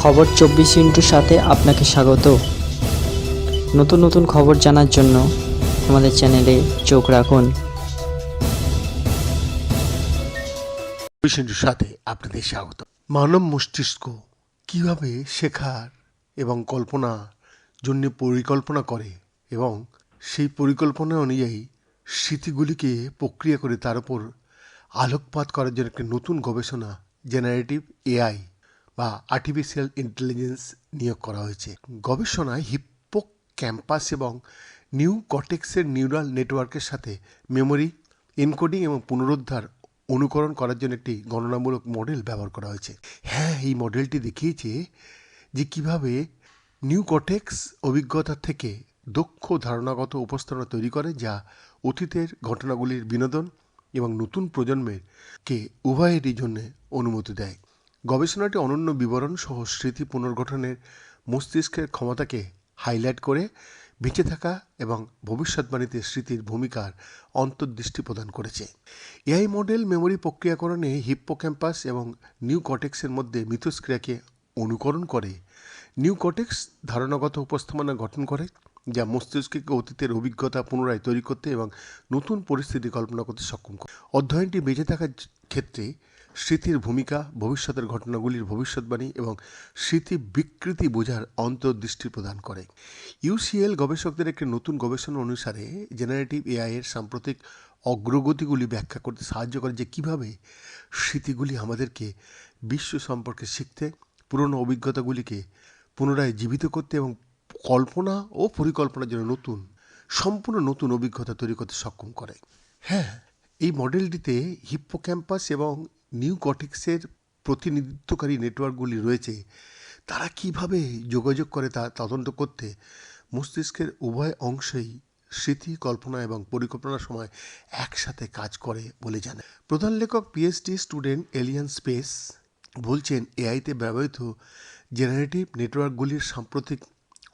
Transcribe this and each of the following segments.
খবর চব্বিশ ইন্টুর সাথে আপনাকে স্বাগত। নতুন নতুন খবর জানার জন্য আমাদের চ্যানেলে চোখ রাখুন। বিষয়টির সাথে আপনাদের স্বাগত। মানব মস্তিষ্ক কীভাবে শেখার এবং কল্পনা জন্য পরিকল্পনা করে এবং সেই পরিকল্পনা অনুযায়ী স্মৃতিগুলিকে প্রক্রিয়া করে তার উপর আলোকপাত করার জন্য একটি নতুন গবেষণা জেনারেটিভ এআই বা আর্টিফিশিয়াল ইন্টেলিজেন্স নিয়োগ করা হয়েছে। গবেষণায় হিপ্পো ক্যাম্পাস এবং নিউ কটেক্সের নিউরাল নেটওয়ার্কের সাথে মেমোরি এনকোডিং এবং পুনরুদ্ধার অনুকরণ করার জন্য একটি গণনামূলক মডেল ব্যবহার করা হয়েছে। হ্যাঁ এই মডেলটি দেখিয়েছে যে কীভাবে নিউ কটেক্স অভিজ্ঞতা থেকে দক্ষ ধারণাগত উপস্থাপনা তৈরি করে যা অতীতের ঘটনাগুলির বিনোদন এবং নতুন প্রজন্মের কে উভয়েরই জন্য অনুমতি দেয়। গবেষণাটি অনন্য বিবরণ সহ স্মৃতি পুনর্গঠনের মস্তিষ্কের ক্ষমতাকে হাইলাইট করে বেঁচে থাকা এবং ভবিষ্যৎবাণীতে স্মৃতির ভূমিকার অন্তর্দৃষ্টি প্রদান করেছে। এআই মডেল মেমোরি প্রক্রিয়াকরণে হিপ্পোক্যাম্পাস এবং নিউ কটেক্সের মধ্যে মিথস্ক্রিয়াকে অনুকরণ করে নিউ কটেক্স ধারণাগত উপস্থাপনা গঠন করে, যা মস্তিষ্ককে অতীতের অভিজ্ঞতা পুনরায় তৈরি করতে এবং নতুন পরিস্থিতি কল্পনা করতে সক্ষম করে। অধ্যয়নটি বেঁচে থাকার ক্ষেত্রে স্মৃতির ভূমিকা, ভবিষ্যতের ঘটনাগুলির ভবিষ্যৎবাণী এবং স্মৃতি বিকৃতি বোঝার অন্তর্দৃষ্টি প্রদান করে। ইউসিএল গবেষকদের একটি নতুন গবেষণা অনুসারে জেনারেটিভ এআই এর সাম্প্রতিক অগ্রগতিগুলি ব্যাখ্যা করতে সাহায্য করে যে কীভাবে স্মৃতিগুলি আমাদেরকে বিশ্ব সম্পর্কে শিখতে, পুরনো অভিজ্ঞতাগুলিকে পুনরায় জীবিত করতে এবং কল্পনা ও পরিকল্পনার জন্য নতুন, সম্পূর্ণ নতুন অভিজ্ঞতা তৈরি করতে সক্ষম করে। হ্যাঁ এই মডেলটিতে হিপ্পোক্যাম্পাস এবং নিউ কটিক্সের প্রতিনিধিত্বকারী নেটওয়ার্কগুলি রয়েছে, তারা কীভাবে যোগাযোগ করে তা তদন্ত করতে মস্তিষ্কের উভয় অংশেই স্মৃতি, কল্পনা এবং পরিকল্পনার সময় একসাথে কাজ করে বলে জানায়। প্রধান লেখক পিএইচডি স্টুডেন্ট এলিয়ান স্পেস বলছেন, এআইতে ব্যবহৃত জেনারেটিভ নেটওয়ার্কগুলির সাম্প্রতিক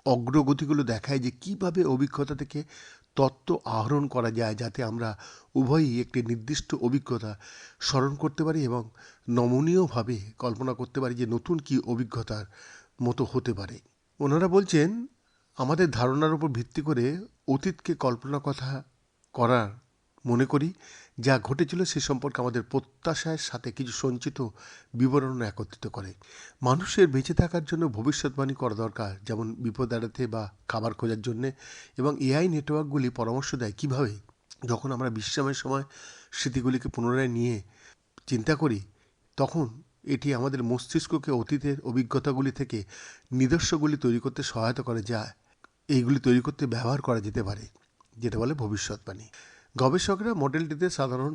অগ্রগতিগুলো দেখায় যে কীভাবে অভিজ্ঞতা থেকে তত্ত্ব আহরণ করা যায় যাতে আমরা উভয়ই একটি নির্দিষ্ট অভিজ্ঞতা স্মরণ করতে পারি এবং নমনীয়ভাবে কল্পনা করতে পারি যে নতুন কি অভিজ্ঞতার মতো হতে পারে। ওনারা বলছেন, আমাদের ধারণার উপর ভিত্তি করে অতীতকে কল্পনা কথা করার মনে করি, যা ঘটেছিল সে সম্পর্কে আমাদের প্রত্যাশার সাথে কিছু সঞ্চিত বিবরণ একত্রিত করে। মানুষের বেঁচে থাকার জন্য ভবিষ্যৎবাণী করা দরকার, যেমন বিপদ এড়াতে বা খাবার খোঁজার জন্যে, এবং এআই নেটওয়ার্কগুলি পরামর্শ দেয় কীভাবে, যখন আমরা বিশ্রামের সময় স্মৃতিগুলিকে পুনরায় নিয়ে চিন্তা করি, তখন এটি আমাদের মস্তিষ্ককে অতীতের অভিজ্ঞতাগুলি থেকে নিদর্শগুলি তৈরি করতে সহায়তা করে, যা এইগুলি তৈরি করতে ব্যবহার করা যেতে পারে, যেটা বলে ভবিষ্যৎবাণী। গবেষকরা মডেলটিতে সাধারণ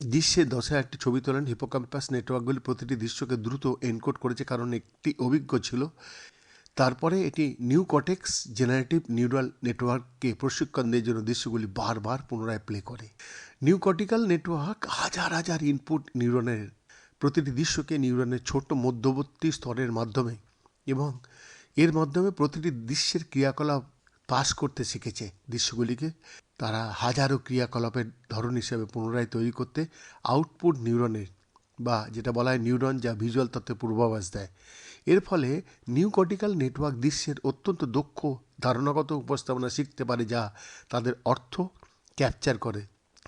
দৃশ্যের দশায় একটি ছবি তোলেন। হিপোক্যাম্পাস নেটওয়ার্কগুলি প্রতিটি দৃশ্যকে দ্রুত এনকোড করেছে কারণ একটি অভিজ্ঞ ছিল। তারপরে এটি নিউ কটেক্স জেনারেটিভ নিউরাল নেটওয়ার্ককে প্রশিক্ষণ দেওয়ার জন্য দৃশ্যগুলি বারবার পুনরায় প্লে করে। নিউ কর্টিক্যাল নেটওয়ার্ক হাজার হাজার ইনপুট নিউরনের, প্রতিটি দৃশ্যকে নিউরনের ছোট মধ্যবর্তী স্তরের মাধ্যমে এবং এর মাধ্যমে প্রতিটি দৃশ্যের ক্রিয়াকলাপ পাস করতে শিখেছে। দৃশ্যগুলিকে তারা হাজারো ক্রিয়াকলাপের ধরন হিসেবে পুনরায় তৈরি করতে আউটপুট নিউরনের বা যেটা বলা হয় নিউরন যা ভিজুয়াল তত্ত্বের পূর্বাভাস দেয়। এর ফলে নিউ কর্টিক্যাল নেটওয়ার্ক দৃশ্যের অত্যন্ত দক্ষ, ধারণাগত উপস্থাপনা শিখতে পারে যা তাদের অর্থ ক্যাপচার করে।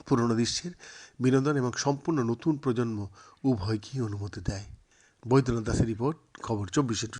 পুরনো দৃশ্যের বিনোদন এবং সম্পূর্ণ নতুন প্রজন্ম উভয়কেই অনুমতি দেয়। বৈদ্যনাথ দাসের রিপোর্ট, খবর চব্বিশে